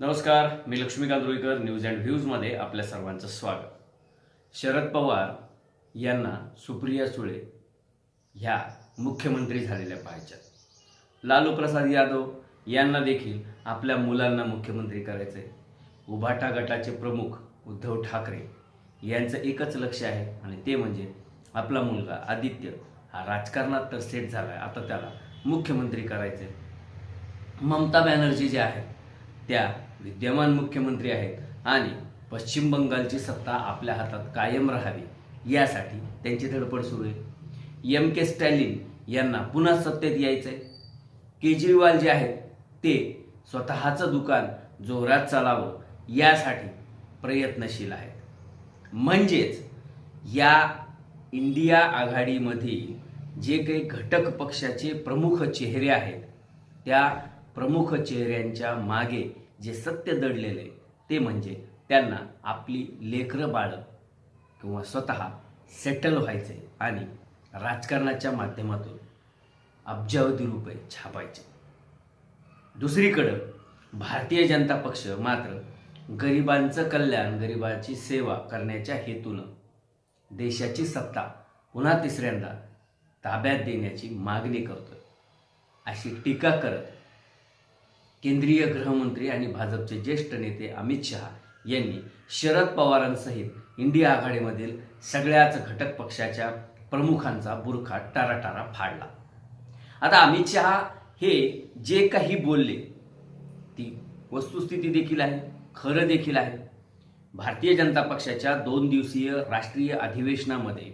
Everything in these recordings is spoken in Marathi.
नमस्कार मी लक्ष्मीकांत रुईकर न्यूज अँड व्ह्यूजमध्ये आपल्या सर्वांचं स्वागत. शरद पवार यांना सुप्रिया सुळे ह्या मुख्यमंत्री झालेल्या पाहिजेत लालू प्रसाद यादव यांना देखील आपल्या मुलांना मुख्यमंत्री करायचे. उभाटा गटाचे प्रमुख उद्धव ठाकरे यांचं एकच लक्ष आहे आणि ते म्हणजे आपला मुलगा आदित्य. हा राजकारणात तर सेट झाला आहे आता त्याला मुख्यमंत्री करायचे ममता बॅनर्जी जे आहेत त्या विद्यमान मुख्यमंत्री आहेत आणि पश्चिम बंगालची सत्ता आपल्या हातात कायम राहावी यासाठी त्यांची धडपड सुरू आहे. एम के स्टॅलिन यांना पुन्हा सत्तेत यायचं आहे केजरीवाल जे आहेत ते स्वतःचं दुकान जोरात चालावं यासाठी प्रयत्नशील आहेत. म्हणजेच या इंडिया आघाडीमधील जे काही घटक पक्षाचे प्रमुख चेहरे आहेत त्या प्रमुख चेहऱ्यांच्या मागे जे सत्य दडलेलं आहे ते म्हणजे त्यांना आपली लेकरं बाळं किंवा स्वतः सेटल व्हायचे आणि राजकारणाच्या माध्यमातून अब्जावधी रुपये छापायचे. दुसरीकडं भारतीय जनता पक्ष मात्र गरिबांचं कल्याण गरिबांची सेवा करण्याच्या हेतूनं देशाची सत्ता पुन्हा तिसऱ्यांदा ताब्यात देण्याची मागणी करतोय. अशी टीका करत केंद्रीय गृहमंत्री आणि भाजपचे ज्येष्ठ नेते अमित शहा यांनी शरद पवारांसहित इंडिया आघाडीमधील सगळ्याच घटक पक्षाच्या प्रमुखांचा बुरखा टाराटारा फाडला. आता अमित शहा हे जे काही बोलले ती वस्तुस्थिती देखील आहे खरं देखील आहे. भारतीय जनता पक्षाच्या दोन दिवसीय राष्ट्रीय अधिवेशनामध्ये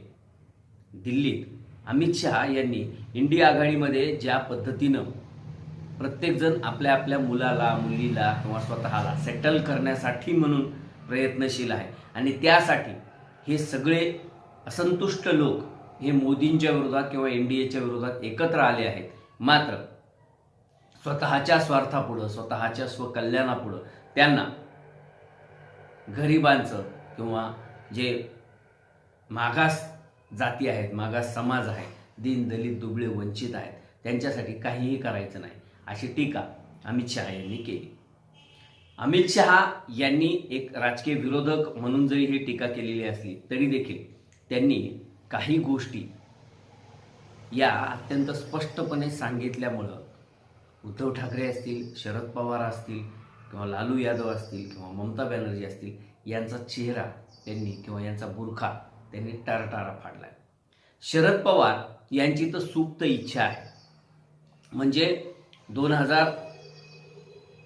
दिल्लीत अमित शहा यांनी इंडिया आघाडीमध्ये ज्या पद्धतीनं प्रत्येकजण आपल्या आपल्या मुलाला मुलीला किंवा स्वतःला सेटल करण्यासाठी म्हणून प्रयत्नशील आहे. आणि त्यासाठी हे सगळे असंतुष्ट लोक हे मोदींच्या विरोधात किंवा एन डी एच्या विरोधात एकत्र आले आहेत. मात्र स्वतःच्या स्वार्थापुढं स्वतःच्या स्वकल्याणापुढं त्यांना गरिबांचं किंवा जे मागास जाती आहेत मागास समाज आहे दीन दलित दुबळे वंचित आहेत त्यांच्यासाठी काहीही करायचं नाही. अशी टीका अमित शहा यांनी केली. अमित शहा यांनी एक राजकीय विरोधक म्हणून जरी ही टीका केलेली असली तरी देखील त्यांनी काही गोष्टी या अत्यंत स्पष्टपणे सांगितल्यामुळं उद्धव ठाकरे असतील शरद पवार असतील किंवा लालू यादव असतील किंवा ममता बॅनर्जी असतील यांचा चेहरा त्यांनी किंवा यांचा बुरखा त्यांनी टारटारा फाडला शरद पवार यांची तर सुप्त इच्छा आहे. म्हणजे दोन हजार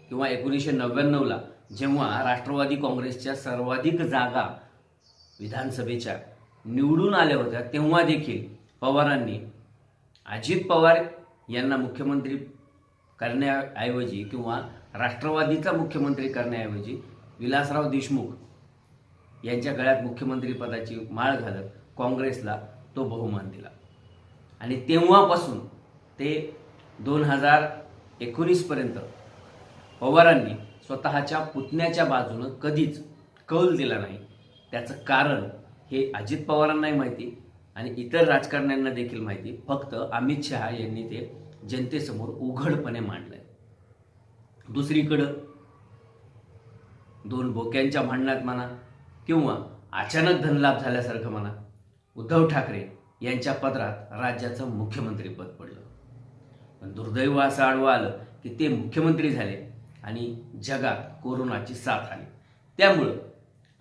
किंवा एकोणीसशे नव्याण्णवला जेव्हा राष्ट्रवादी काँग्रेसच्या सर्वाधिक जागा विधानसभेच्या निवडून आल्या होत्या तेव्हा देखील पवारांनी अजित पवार यांना मुख्यमंत्री करण्याऐवजी किंवा राष्ट्रवादीचा मुख्यमंत्री करण्याऐवजी विलासराव देशमुख यांच्या गळ्यात मुख्यमंत्रीपदाची माळ घालत काँग्रेसला तो बहुमान दिला. आणि तेव्हापासून ते दोन हजार एकोणीसपर्यंत. पवारांनी स्वतःच्या पुतण्याच्या बाजूनं कधीच कौल दिला नाही. त्याचं कारण हे अजित पवारांनाही माहिती आणि इतर राजकारण्यांना देखील माहिती. फक्त अमित शहा यांनी ते जनतेसमोर उघडपणे मांडलंय. दुसरीकडं दोन बोक्यांच्या भांडणात म्हणा किंवा अचानक धनलाभ झाल्यासारखं म्हणा उद्धव ठाकरे यांच्या पदरात राज्याचं मुख्यमंत्रीपद पडलं. पण दुर्दैव असं आडवं आलं की ते मुख्यमंत्री झाले आणि जगात कोरोनाची साथ आली. त्यामुळं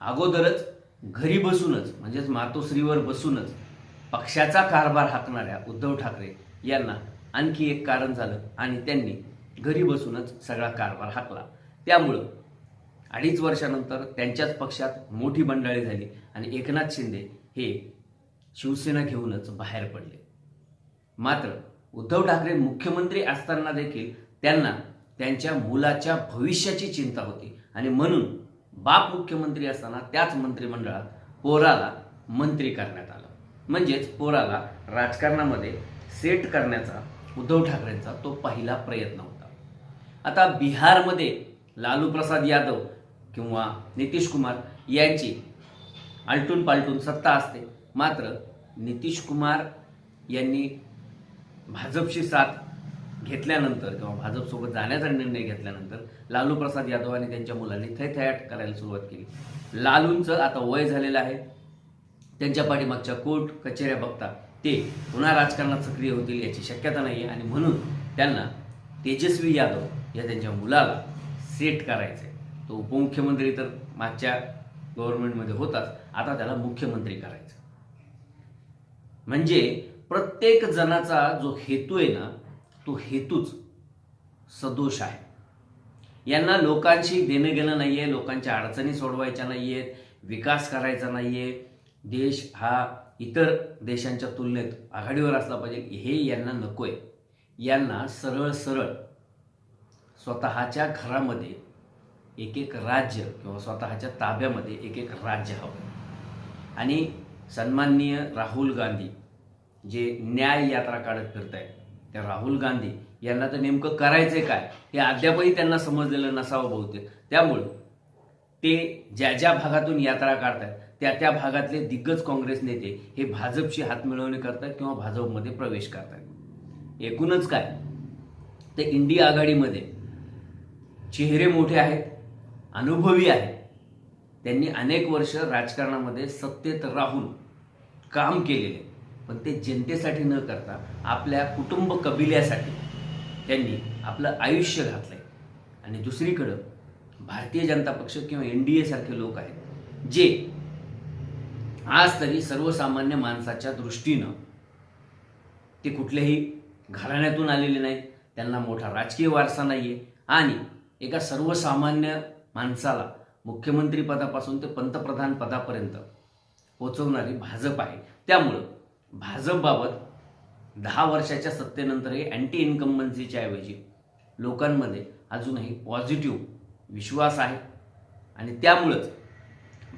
अगोदरच घरी बसूनच म्हणजेच मातोश्रीवर बसूनच पक्षाचा कारभार हाकणाऱ्या उद्धव ठाकरे यांना आणखी एक कारण झालं आणि त्यांनी घरी बसूनच सगळा कारभार हाकला. त्यामुळं अडीच वर्षानंतर त्यांच्याच पक्षात मोठी बंडाळी झाली आणि एकनाथ शिंदे हे शिवसेना घेऊनच बाहेर पडले. मात्र उद्धव ठाकरे मुख्यमंत्री असताना देखील त्यांना त्यांच्या मुलाच्या भविष्याची चिंता होती. आणि म्हणून बाप मुख्यमंत्री असताना त्याच मंत्रिमंडळात पोराला मंत्री करण्यात आलं. म्हणजेच पोराला राजकारणामध्ये सेट करण्याचा उद्धव ठाकरेंचा तो पहिला प्रयत्न होता. आता बिहारमध्ये लालू प्रसाद यादव किंवा नितीश कुमार यांची आलटून पालटून सत्ता असते. मात्र नितीश कुमार यांनी भाजपशी साथ घेतल्यानंतर किंवा भाजपसोबत जाण्याचा निर्णय घेतल्यानंतर लालू प्रसाद यादव आणि त्यांच्या मुलांनी थैथयाट करायला सुरुवात केली. लालूंचं आता वय झालेलं आहे. त्यांच्या पाठीमागच्या कोर्ट कचेऱ्या बघता ते पुन्हा राजकारणात सक्रिय होतील याची शक्यता नाही आहे आणि म्हणून त्यांना तेजस्वी यादव या त्यांच्या मुलाला सेट करायचे तो उपमुख्यमंत्री तर मागच्या गव्हर्नमेंटमध्ये होताच. आता त्याला मुख्यमंत्री करायचं म्हणजे प्रत्येक जणाचा जो हेतू आहे ना तो हेतूच सदोष आहे. यांना लोकांशी देणं घेणं नाही आहे लोकांच्या अडचणी सोडवायच्या नाही आहेत विकास करायचा नाही आहे देश हा इतर देशांच्या तुलनेत आघाडीवर असला पाहिजे. हे यांना नको आहे यांना सरळ सरळ स्वतःच्या घरामध्ये एक एक राज्य किंवा स्वतःच्या ताब्यामध्ये एक एक राज्य हवं. आणि सन्माननीय राहुल गांधी जे न्याय यात्रा काढत फिरत आहेत त्या राहुल गांधी यांना तर नेमकं करायचं काय? हे अद्यापही त्यांना समजलेलं नसावं बहुतेक. त्यामुळं ते ज्या ज्या भागातून यात्रा काढतात त्या त्या भागातले दिग्गज काँग्रेस नेते हे भाजपशी हातमिळवणी करतात किंवा भाजपमध्ये प्रवेश करतात एकूणच काय? ते इंडिया आघाडीमध्ये चेहरे मोठे आहेत अनुभवी आहेत. त्यांनी अनेक वर्ष राजकारणामध्ये सत्तेत राहून काम केलेले पण ते जनतेसाठी न करता आपल्या कुटुंब कबिल्यासाठी त्यांनी आपलं आयुष्य घातलंय. आणि दुसरीकडं भारतीय जनता पक्ष किंवा एन डी सारखे लोक आहेत जे आज तरी सर्वसामान्य माणसाच्या दृष्टीनं ते कुठल्याही घराण्यातून आलेले नाहीत त्यांना मोठा राजकीय वारसा नाही आहे आणि एका सर्वसामान्य माणसाला मुख्यमंत्री पदापासून ते पंतप्रधान पदापर्यंत पोचवणारी भाजप आहे. त्यामुळं भाजपबाबत दहा वर्षाच्या सत्तेनंतरही अँटी इन्कम्बन्सीच्या ऐवजी लोकांमध्ये अजूनही पॉझिटिव्ह विश्वास आहे. आणि त्यामुळंच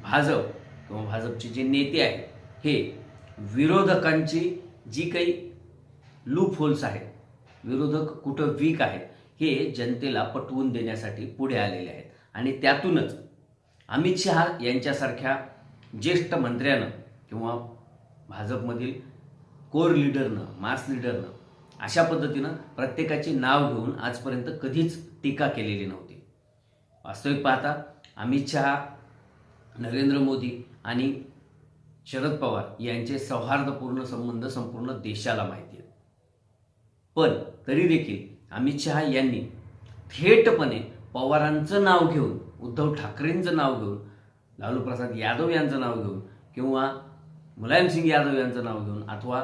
भाजप किंवा भाजपचे जे नेते आहेत हे विरोधकांची जी काही लूप होल्स आहेत विरोधक कुठं वीक आहेत हे जनतेला पटवून देण्यासाठी पुढे आलेले आहेत. आणि त्यातूनच अमित शहा यांच्यासारख्या ज्येष्ठ मंत्र्यानं किंवा भाजपमधील कोर लीडरनं मास लीडरनं अशा पद्धतीनं प्रत्येकाची नाव घेऊन आजपर्यंत कधीच टीका केलेली नव्हती. वास्तविक पाहता अमित शहा नरेंद्र मोदी आणि शरद पवार यांचे सौहार्दपूर्ण संबंध संपूर्ण देशाला माहिती आहेत. पण तरी देखील अमित शहा यांनी थेटपणे पवारांचं नाव घेऊन उद्धव ठाकरेंचं नाव घेऊन लालू प्रसाद यादव यांचं नाव घेऊन किंवा मुलायमसिंग यादव यांचं नाव घेऊन अथवा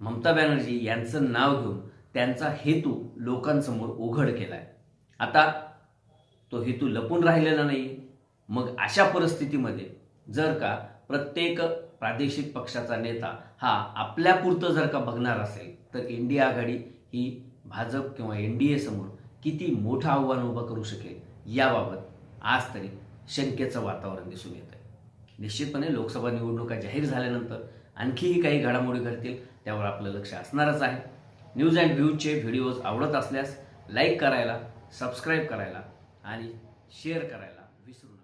ममता बॅनर्जी यांचं नाव घेऊन त्यांचा हेतू लोकांसमोर उघड केलाय. आता तो हेतू लपून राहिलेला नाही मग अशा परिस्थितीमध्ये जर का प्रत्येक प्रादेशिक पक्षाचा नेता हा आपल्यापुरतं जर का बघणार असेल तर इंडिया आघाडी ही भाजप किंवा एन डी ए समोर किती मोठं आव्हान उभं करू शकेल याबाबत आज तरी शंकेचं वातावरण दिसून येत आहे निश्चितपणे लोकसभा निवडणुका जाहीर झाल्यानंतर आणखीही काही घडामोडी घडतील त्यावर आपलं लक्ष असणारच आहे. न्यूज अँड व्ह्यूजचे व्हिडिओज आवडत असल्यास लाईक करायला सबस्क्राईब करायला आणि शेअर करायला विसरू